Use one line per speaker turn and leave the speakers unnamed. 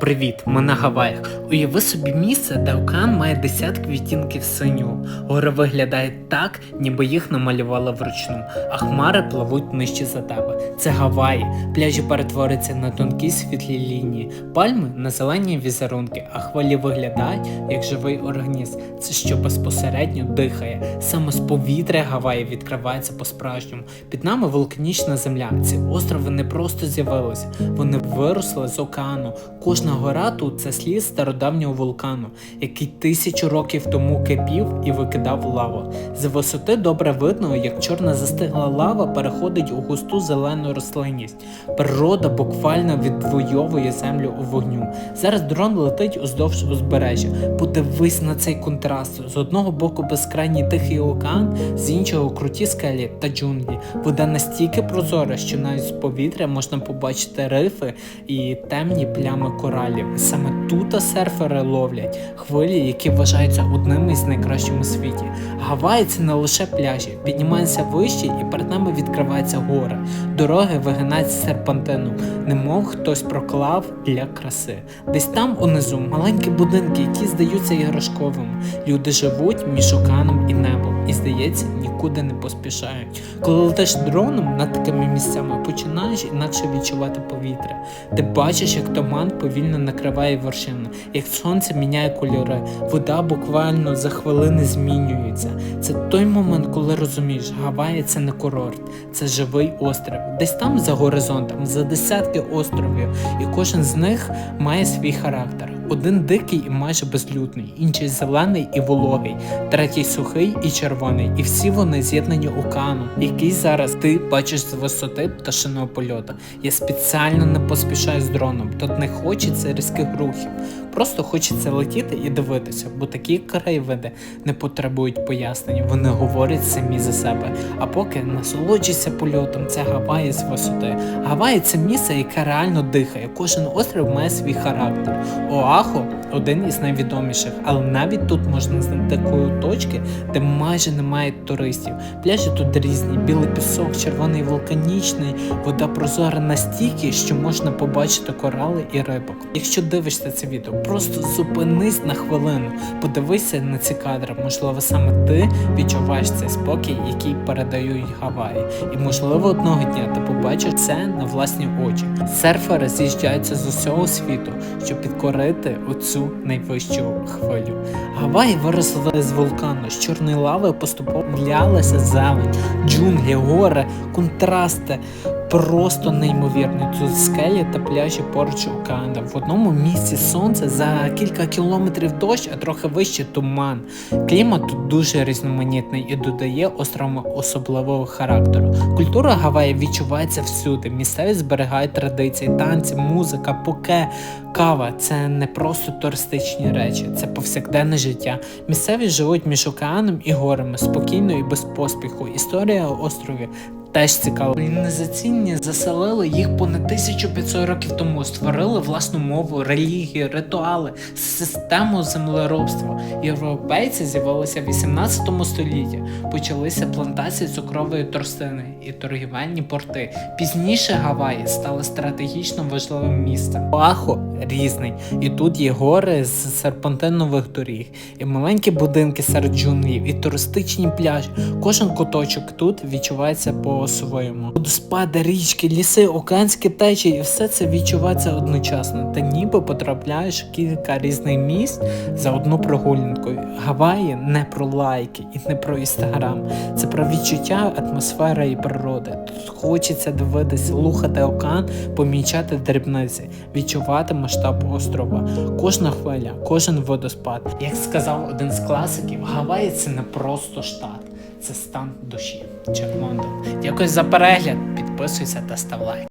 Привіт, ми на Гаваях. Уяви собі місце, де океан має десятки відтінків синього. Гори виглядають так, ніби їх намалювали вручну, а хмари пливуть нижче за тебе. Це Гаваї. Пляжі перетворюються на тонкі світлі лінії, пальми на зелені візерунки, а хвилі виглядають як живий організм. Це що безпосередньо дихає. Саме з повітря Гаваї відкривається по-справжньому. Під нами вулканічна земля. Ці острови не просто з'явилися, вони виросли з океану. Кожна гора тут це слід стародавнього вулкану, який тисячу років тому кипів і викидав лаву. З висоти добре видно, як чорна застигла лава переходить у густу зелену рослинність. Природа буквально відвоює землю у вогню. Зараз дрон летить уздовж узбережжя. Подивись на цей контраст. З одного боку безкрайній тихий океан, з іншого круті скелі та джунглі. Вода настільки прозора, що навіть з повітря можна побачити рифи і темні плями коралів. Саме тут серфери ловлять хвилі, які вважаються одними з найкращих у світі. Гаваї це не лише пляжі, піднімаємося вище і перед нами відкриваються гори. Дороги вигинаються серпантином, немов хтось проклав для краси. Десь там унизу маленькі будинки, які здаються іграшковими. Люди живуть між океаном і небом, і здається, нікуди не поспішають. Коли летиш дроном над такими місцями, починаєш інакше відчувати повітря. Ти бачиш, як туман повільно накриває вершини, як сонце міняє кольори, вода буквально за хвилини змінюється. Це той момент, коли розумієш, Гавайя це не курорт, це живий острів. Десь там за горизонтом, за десятки островів, і кожен з них має свій характер. Один дикий і майже безлюдний, інший зелений і вологий, третій сухий і червоний. І всі вони з'єднані океаном, який зараз ти бачиш з висоти пташиного польоту. Я спеціально не поспішаю з дроном, тут не хочеться різких рухів. Просто хочеться летіти і дивитися, бо такі краєвиди не потребують пояснень, вони говорять самі за себе. А поки насолоджуйся польотом, це Гаваї з висоти. Гаваї це місце, яке реально дихає. Кожен острів має свій характер. Оахо один із найвідоміших, але навіть тут можна знайти такої точки, де майже немає туристів. Пляжі тут різні: білий пісок, червоний вулканічний, вода прозора настільки, що можна побачити корали і рибок. Якщо дивишся це відео, просто зупинись на хвилину, подивися на ці кадри. Можливо, саме ти відчуваєш цей спокій, який передають Гаваї. І можливо одного дня ти побачиш це на власні очі. Серфери з'їжджаються з усього світу, щоб підкорити оцю найвищу хвилю. Гаваї виросли з вулкану, з чорної лави поступово лялася зелень, джунглі, гори, контрасти. Просто неймовірні тут скелі та пляжі поруч океану. В одному місці сонце за кілька кілометрів дощ, а трохи вище туман. Клімат тут дуже різноманітний і додає островам особливого характеру. Культура Гаваї відчувається всюди. Місцеві зберігають традиції, танці, музика, поке, кава. Це не просто туристичні речі, це повсякденне життя. Місцеві живуть між океаном і горами спокійно і без поспіху. Історія островів Теж цікаво. Колонізаційні заселили їх понад 1500 років тому, створили власну мову, релігію, ритуали, систему землеробства. Європейці з'явилися в 18 столітті. Почалися плантації цукрової тростини і торгівельні порти. Пізніше Гаваї стали стратегічно важливим місцем. Оахо різний, і тут є гори з серпантинових доріг, і маленькі будинки серед джунглів, і туристичні пляжі. Кожен куточок тут відчувається по-своєму. Водоспади, річки, ліси, океанські течії, і все це відчувається одночасно. Та ніби потрапляєш в кілька різних місць за одну прогулянку. Гаваї не про лайки і не про інстаграм. Це про відчуття атмосфери і природи. Тут хочеться дивитися, слухати океан, помічати дрібниці, відчувати масштаб острова. Кожна хвиля, кожен водоспад. Як сказав один з класиків, Гаваї це не просто штат, це стан душі. Чек. Дякую за перегляд. Підписуйся та став лайк.